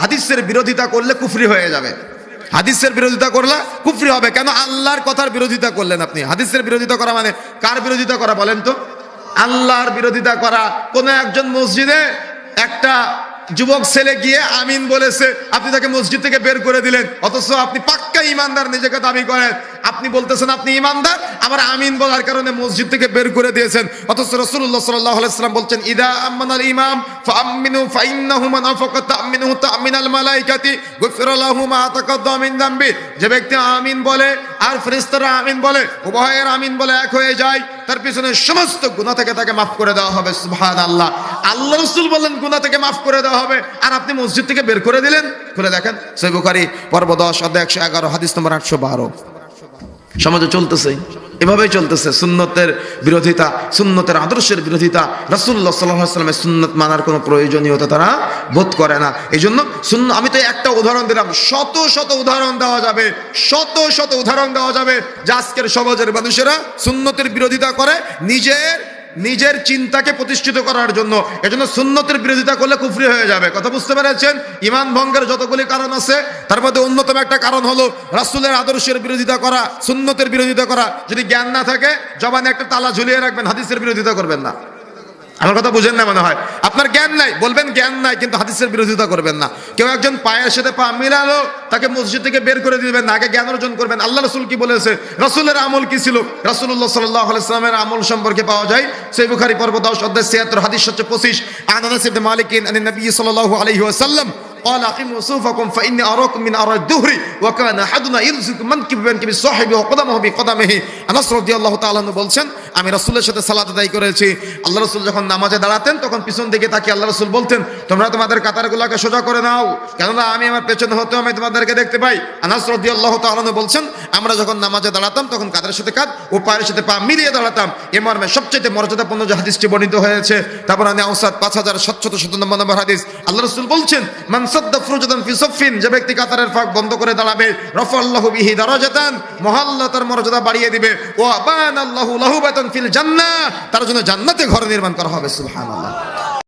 হাদিসের বিরোধিতা করলে কুফরি হয়ে যাবে। হাদিসের বিরোধিতা করলে কুফরি হবে। কেন? আল্লাহর কথার বিরোধিতা করলেন আপনি। হাদিসের বিরোধিতা করা মানে কার বিরোধিতা করা বলেন তো? আল্লাহর বিরোধিতা করা। কোনো একজন মসজিদে একটা যুবক ছেলে গিয়ে আমিন বলেছে, আপনি তাকে মসজিদ থেকে বের করে দিলেন, অথচ আপনি পাক্কা ইমানদার, নিজেকে দাবি করেন। আপনি বলতেছেন, আপনি ইমানদার? আবার আমিন বলার কারণে মসজিদ থেকে বের করে দিয়েছেন। অথচ রসুল্লাহ সাল্লাহ আলাইসাল্লাম বলছেন, ইদা আম্মানাল ইমাম যে ব্যক্তি আমিন বলে, আর ফেরেশতারা আমিন বলে, উভয়ের আমিন বলে এক হয়ে যায়। তার পিছনে সমস্ত গুণা থেকে তাকে মাফ করে দেওয়া হবে সুহান আল্লাহ আল্লাহ রসুল বললেন গুণা থেকে মাফ করে দেওয়া হবে। আর আপনি মসজিদ থেকে বের করে দিলেন। খুলে দেখেন সহিহ বুখারী, পর্ব 10 অধ্যায় 111 হাদিস নম্বর 812 সমাজে চলতেছে। এভাবেই চলতেছে। সুন্নতের বিরোধিতা, সুন্নতের আদর্শের বিরোধিতা রাসুল্লাহ সাল্লামের সুন্নত মানার কোনো প্রয়োজনীয়তা তারা বোধ করে না। এই জন্য সুন্ন আমি তো একটা উদাহরণ দিলাম। শত শত উদাহরণ দেওয়া যাবে। শত শত উদাহরণ দেওয়া যাবে যে আজকের সমাজের মানুষেরা সুন্নতের বিরোধিতা করে, নিজের নিজের চিন্তাকে প্রতিষ্ঠিত করার জন্য। এজন্য সুন্নতের বিরোধিতা করলে কুফরি হয়ে যাবে। কথা বুঝতে পেরেছেন? ইমান ভঙ্গের যতগুলি কারণ আছে, তার মধ্যে অন্যতম একটা কারণ হলো রাসূলের আদর্শের বিরোধিতা করা, সুন্নতের বিরোধিতা করা। যদি জ্ঞান না থাকে, জবানে একটা তালা ঝুলিয়ে রাখবেন, হাদিসের বিরোধিতা করবেন না। আমার কথা বুঝেন না মনে হয় আপনার জ্ঞান নাই বলবেন জ্ঞান নাই কিন্তু হাদিসের বিরোধিতা করবেন না কেউ একজন পায়ের সাথে পা মিলালো তাকে মসজিদ থেকে বের করে দিবেন না আগে জ্ঞান অর্জন করবেন আল্লাহ রসুল কি বলেছে রসুলের আমল কি ছিল রসুল্লাহ সাল্লাহ ইসলামের আমল সম্পর্কে পাওয়া যায় সেই বুখারি পর্ব দশ অধ্যায় ছিয়াত্তর হাদিস হচ্ছে পঁচিশ আনানাস ইবনে মালিকিন আনি নবী সাল্লাল্লাহু আলাইহি ওয়াসাল্লাম قال أقيموا صفوفكم فإني أراكم من أرى الدهر وكان أحدنا يرزق منكب بمنكب صاحبه وقدمه بقدمه আনাস রাদিয়াল্লাহু তাআলা আনহু বলছেন, আমি রাসূলের সাথে সালাত আদায় করেছি। আল্লাহ রসুল যখন নামাজে দাঁড়াতেন, তখন পিছন দিকে তাকিয়ে আল্লাহ রসুল বলতেন, তোমরা তোমাদের কাতারগুলোকে সোজা করে নাও। কেননা আমি আমার পেছনে হতে আমি তোমাদেরকে দেখতে পাই। আনাস রাদিয়াল্লাহু তাআলা আনহু বলছেন, আমরা যখন নামাজে দাঁড়াতাম, তখন কাদের সাথে কাঁধ ও পায়ের সাথে পা মিলিয়ে দাঁড়াতাম। এ মর্মে সবচেয়ে মর্যাদাপূর্ণ যে হাদিসটি বর্ণিত হয়েছে তারপর আমি আউসাদ পাঁচ হাজার সাতশত সাতানব্বই নম্বর হাদিস। আল্লাহ রসুল বলছেন, মান সাদ্দা ফুরুজাদান যে ব্যক্তি কাতারের ফাঁক বন্ধ করে দাঁড়াবে রফাল্লাহু বিহি দারাজাতান, মহাল্লা তার মর্যাদা বাড়িয়ে দিবে। ও আবান আল্লাহু লাহু বাতান ফিল জান্নাহ, তার জন্য জান্নাতে ঘর নির্মাণ করা হবে, সুবহানাল্লাহ।